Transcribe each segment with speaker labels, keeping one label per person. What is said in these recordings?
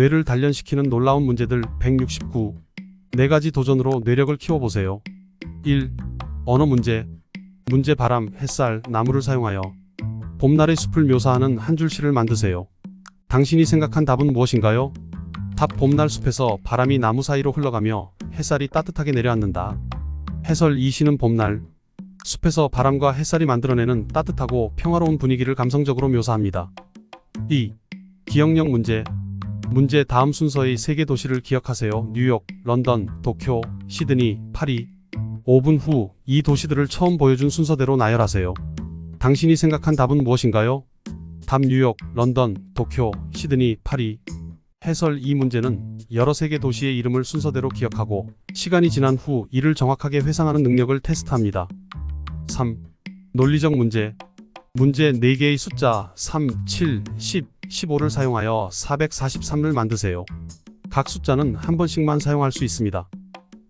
Speaker 1: 뇌를 단련시키는 놀라운 문제들 169. 네 가지 도전으로 뇌력을 키워보세요. 1. 언어 문제. 문제 바람, 햇살, 나무를 사용하여 봄날의 숲을 묘사하는 한 줄 시를 만드세요. 당신이 생각한 답은 무엇인가요? 답 봄날 숲에서 바람이 나무 사이로 흘러가며 햇살이 따뜻하게 내려앉는다. 해설 이 시는 봄날 숲에서 바람과 햇살이 만들어내는 따뜻하고 평화로운 분위기를 감성적으로 묘사합니다. 2. 기억력 문제. 문제 다음 순서의 세개 도시를 기억하세요. 뉴욕, 런던, 도쿄, 시드니, 파리. 5분 후 이 도시들을 처음 보여준 순서대로 나열하세요. 당신이 생각한 답은 무엇인가요? 답 뉴욕, 런던, 도쿄, 시드니, 파리. 해설 이 문제는 여러 세계 도시의 이름을 순서대로 기억하고 시간이 지난 후 이를 정확하게 회상하는 능력을 테스트합니다. 3. 논리적 문제. 문제 4개의 숫자 3, 7, 10, 15를 사용하여 443을 만드세요. 각 숫자는 한 번씩만 사용할 수 있습니다.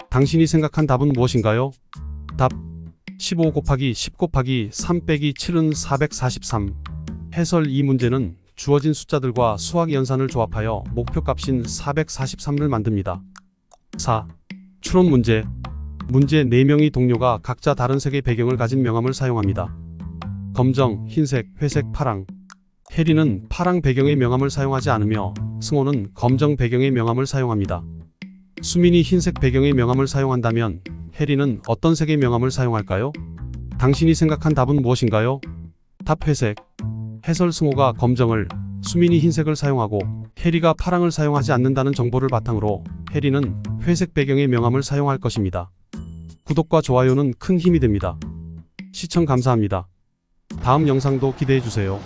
Speaker 1: 당신이 생각한 답은 무엇인가요? 답 15 곱하기 10 곱하기 3 빼기 7은 443. 해설 이 문제는 주어진 숫자들과 수학 연산을 조합하여 목표값인 443을 만듭니다. 4. 추론 문제. 문제 4명의 동료가 각자 다른 색의 배경을 가진 명함을 사용합니다. 검정, 흰색, 회색, 파랑. 해리는 파랑 배경의 명함을 사용하지 않으며 승호는 검정 배경의 명함을 사용합니다. 수민이 흰색 배경의 명함을 사용한다면 해리는 어떤 색의 명함을 사용할까요? 당신이 생각한 답은 무엇인가요? 답 회색. 해설 승호가 검정을, 수민이 흰색을 사용하고 해리가 파랑을 사용하지 않는다는 정보를 바탕으로 해리는 회색 배경의 명함을 사용할 것입니다. 구독과 좋아요는 큰 힘이 됩니다. 시청 감사합니다. 다음 영상도 기대해 주세요.